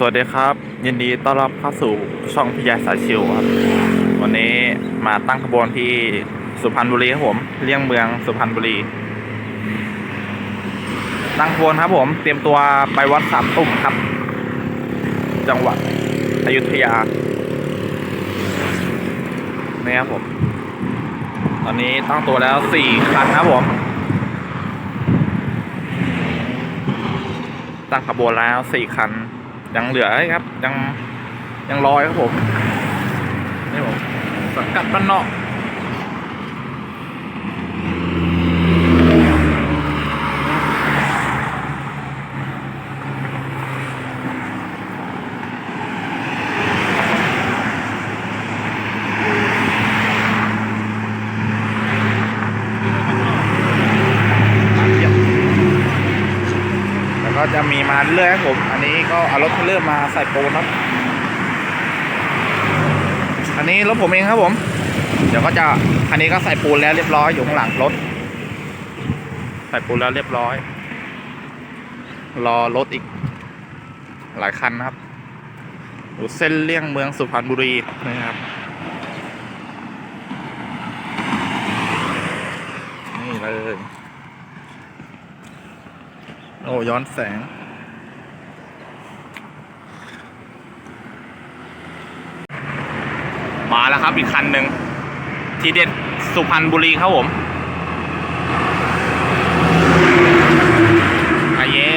สวัสดีครับ ยินดีต้อนรับเข้าสู่ช่องพิยาสายชิวครับ วันนี้มาตั้งขบวนที่สุพรรณบุรีครับผมเลี่ยงเมืองสุพรรณบุรี ตั้งขบวนครับผมเตรียมตัวไปวัดสามตุ่มครับ จังหวัดอยุธยานี่ครับผม ตอนนี้ตั้งตัวแล้วสี่คันครับผมตั้งขบวนแล้วสี่คัน ยังเหลือครับ ยังยังลอยครับผมนี่ผมสังกัดบ้านนอกจะ มีมาเรื่อยๆครับผม อันนี้ก็เอารถเทรลเลอร์มาใส่ปูนครับ อันนี้รถผมเองครับผม เดี๋ยวก็จะ อันนี้ก็ใส่ปูนแล้วเรียบร้อยอยู่ข้างหลังรถ ใส่ปูนแล้วเรียบร้อย รอรถอีก หลายคันนะครับอยู่เส้นเลี่ยงเมืองสุพรรณบุรีนะครับนี่เลย โอ้ย้อนแสงาแล้วครับ อีกคันหนึ่งทีเด็ดสุพรรณบุรีครับผมอาเย่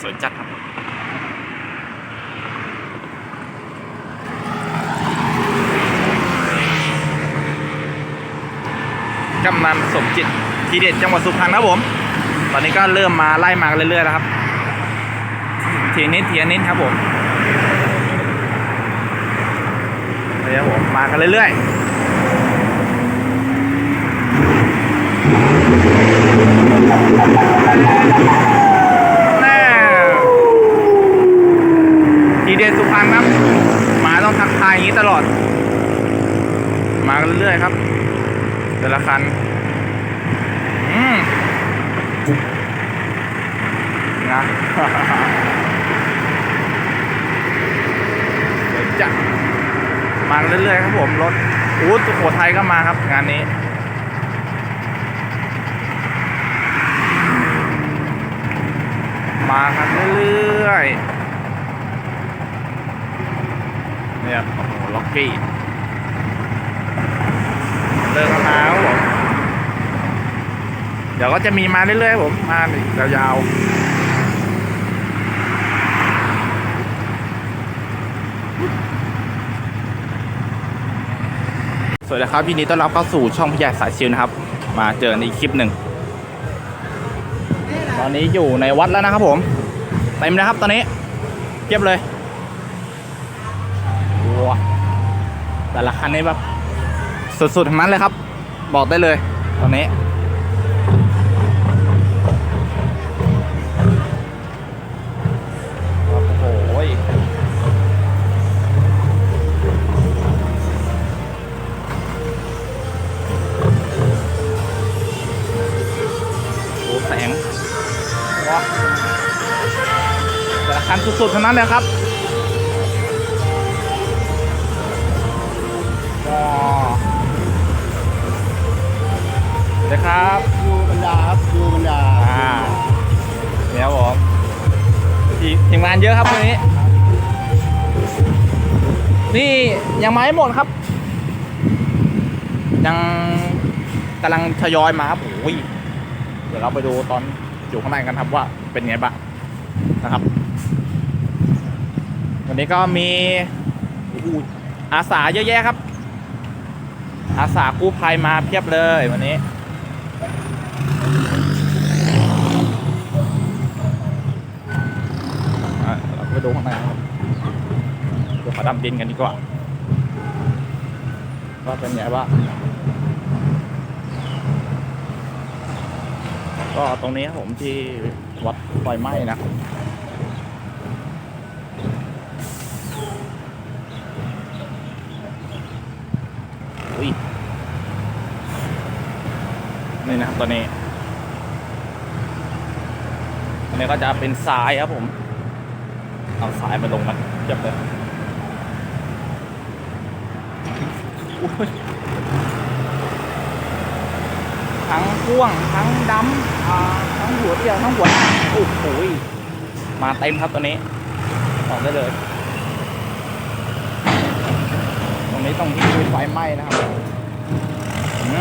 สวยจัดครับ กำนันสมจิตทีเด็ดจังหวัดสุพรรณครับผม ตอนนี้ก็เริ่มมาไล่มากเรื่อยๆแล้วครับเทียนิดเทียนิดครับผมนี่ครับผมมากันเรื่อยๆแน่ทีเด็ดสุพรรณครับ มาต้องทักทายอย่างนี้ตลอด มากันเรื่อยๆครับ แต่ละคันอืมนะเดี๋ยวจะมาเรื่อยๆครับผมรถอู๊ดสุโขทัยก็มาครับงานนี้มากันเรื่อยๆเนี่ยโอ้โหล็อกกี้ เดินมาครับผม เดี๋ยวก็จะมีมาเรื่อยๆผม มายาวๆ สวัสดีครับยินดีต้อนรับเข้าสู่ช่องพยาสายชิวนะครับ มาเจอกันอีกคลิปหนึ่ง ตอนนี้อยู่ในวัดแล้วนะครับผม เต็มนะครับตอนนี้เทียบเลยว้าแต่ละคันนี้แบบ สุดๆทั้งนั้นเลยครับ บอกได้เลยตอนนี้โอ้โหแสงว้าแต่ละคันสุดๆทั้งนั้นเลยครับว้ ดีครับยูบรรดาครับยูบรรดาอ่าเดี๋ยวผมทีทีมงานเยอะครับวันนี้ นี่ยังมาไม่หมดครับ ยังกำลังทยอยมาครับโอ้ยเดี๋ยวเราไปดูตอนอยู่ข้างในกันครับว่าเป็นไงบ้างนะครับ วันนี้ก็มีอู้อาสาเยอะแยะครับ อาสากู้ภัยมาเพียบเลยวันนี้ ดูข้างในเดี๋ยวขอดำดินกันดีกว่าว่าเป็นไงบ้างก็ตรงนี้ผมที่วัดไฟไหม้นะอุ้ยนี่นะครับตอนนี้อันนี้ก็จะเป็นทรายครับผม เอาทรายมาลงกันเทียบเลยทั้งพ่วงทั้งดำอ่าทั้งหัวเดียวทั้งหัวหน้าโอ้โหยมาเต็มครับตัวนี้บอกได้เลย ตรงนี้ตรงที่มีไฟไหม้นะครับม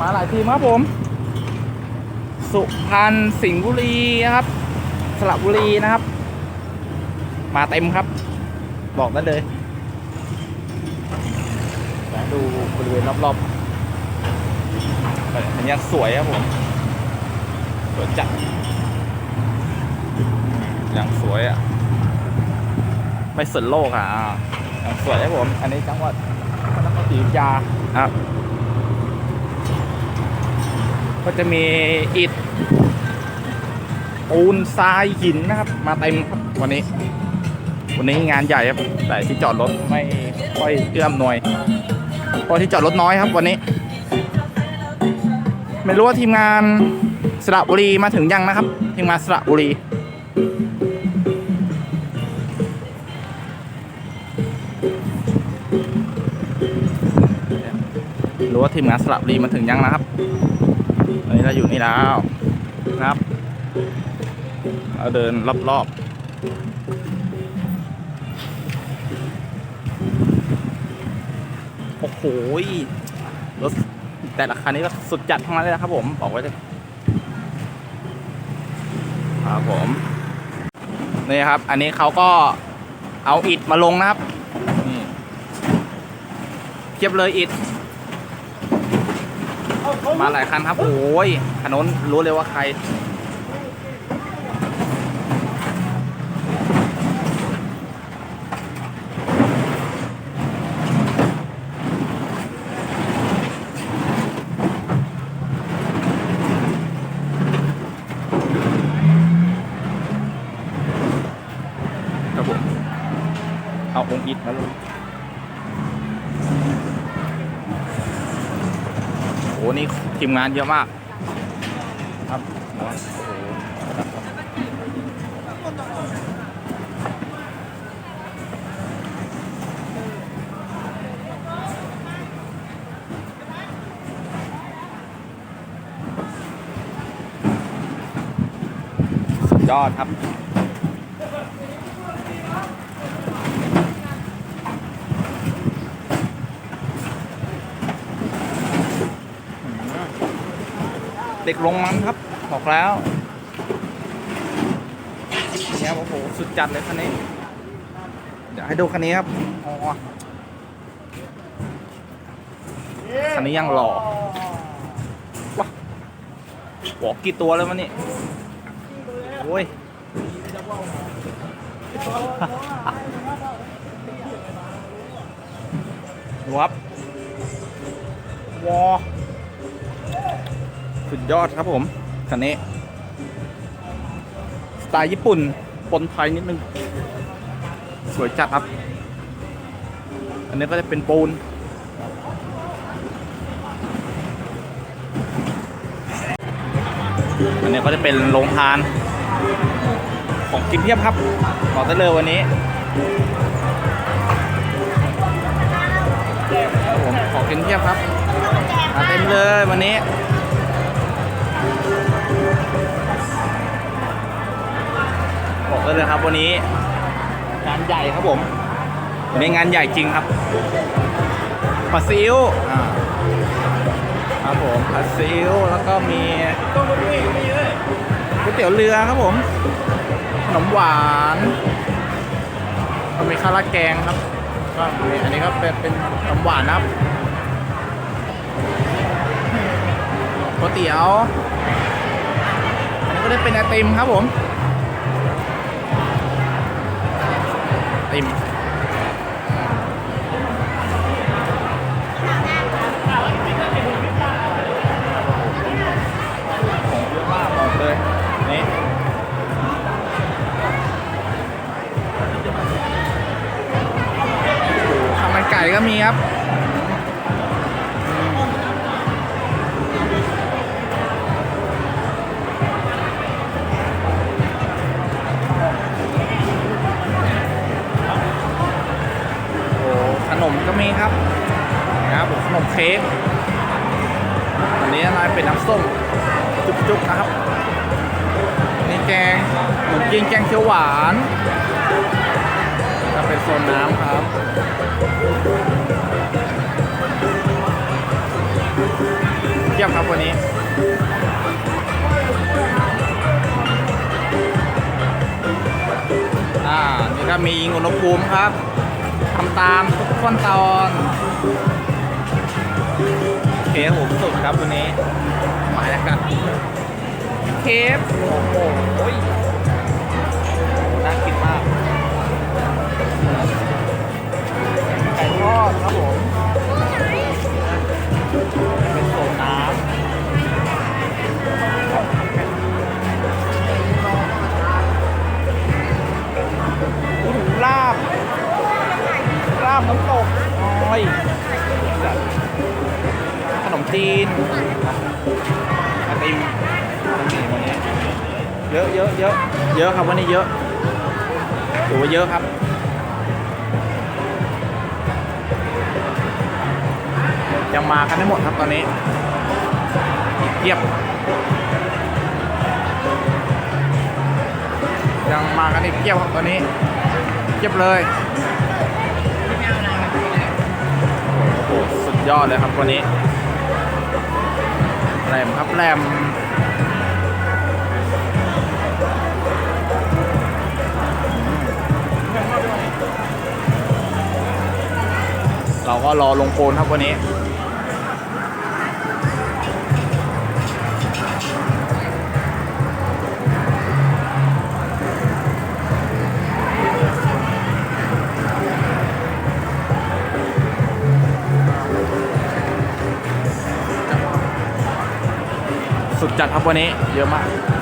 มาหลายทีมครับผม สุพรรณสิงห์บุรีนะครับ สระบุรีนะครับ มาเต็มครับ บอกได้เลยแต่ดูบริเวณรอบๆอันนี้สวยครับผมสวยจัดอย่างสวยอะไม่สนโลกอะอ่าอย่างสวยครับผม อันนี้จังหวัดพระนครศรีอยุธยาครับ ก็จะมีอิฐ ปูนทรายหินนะครับ มาเต็มครับวันนี้ วันนี้งานใหญ่ครับ แต่ที่จอดรถไม่ค่อยเอื้อมหน่วยเพราะที่จอดรถน้อยครับวันนี้ ไม่รู้ว่าทีมงานสระบุรีมาถึงยังนะครับ ทีมงานสระบุรีรู้ว่าทีมงานสระบุรีมาถึงยังนะครับ ตอนนี้เราอยู่นี่แล้วนะครับเราเดินรอบๆโอ้โหรถแต่ละคันนี้ก็สุดจัดทั้งนั้นเลยนะครับผมบอกไว้เลยครับผมนี่ครับ อันนี้เขาก็เอาอิฐมาลงนะครับนี่เทียบเลยอิฐ มาหลายคันครับ โอ้ยคันนรู้เลยว่าใคร ครับผม เอาองค์อิฐมาลง โอ้ นี่ทีมงานเยอะมาก ครับสุดยอดครับ เด็กลงมันครับ บอกแล้วเนี่ยโอ้โหสุดจัดเลยคันนี้ เดี๋ยวให้ดูคันนี้ครับอ๋อคันนี้ยังหล่อว้าบอกกี่ตัวแล้วมันนี่โอ้ยดูครับว้า สุดยอดครับผมคันนี้ สไตล์ญี่ปุ่นปนไทยนิดนึง สวยจัดครับ อันนี้ก็จะเป็นปูน อันนี้ก็จะเป็นโรงทาน ของกินเทียบครับบอกได้เลยวันนี้ผมของกินเทียบครับเต็มเลยวันนี้ บอกได้เลยครับวันนี้งานใหญ่ครับผมวันนี้งานใหญ่จริงครับผัดซีอิ๊วอ่าครับผมผัดซีอิ๊วแล้วก็มีก๋วยเตี๋ยวเรือครับผมขนมหวานก็มีข้าวราดแกงครับก็มีอันนี้ก็เป็นเป็นขนมหวานนะครับ ก๋วยเตี๋ยว อันนี้ก็ได้เป็นไอติมครับผมติมของเยอะมากบอกเลยนี่ข้าวมันไก่ก็มีครับ ค้กอันนี้อะไรเป็นน้ำส้ม จุกๆนะครับนี่แกงขนมจีนแกงเขียวหวานจะเป็นโซนน้ำครับเยี่ยมครับวันนี้อ่านี่ก็มีอุณหภูมิครับทำตามทุกขั้นตอน เคครับผมสุดครับวันนี้หมายแล้วกันเคฟโอ้โห จีนไอติมเยอะเยอะเยอะเยอะครับวันนี้เยอะถือว่าเยอะครับยังมากันไม่หมดครับตอนนี้อีกเทียบยังมากันอีกเทียบครับตอนนี้เทียบเลยโอ้โหสุดยอดเลยครับวันนี้ แรมครับแรมเราก็รอลงโคนครับวันนี้ วันนี้เยอะมาก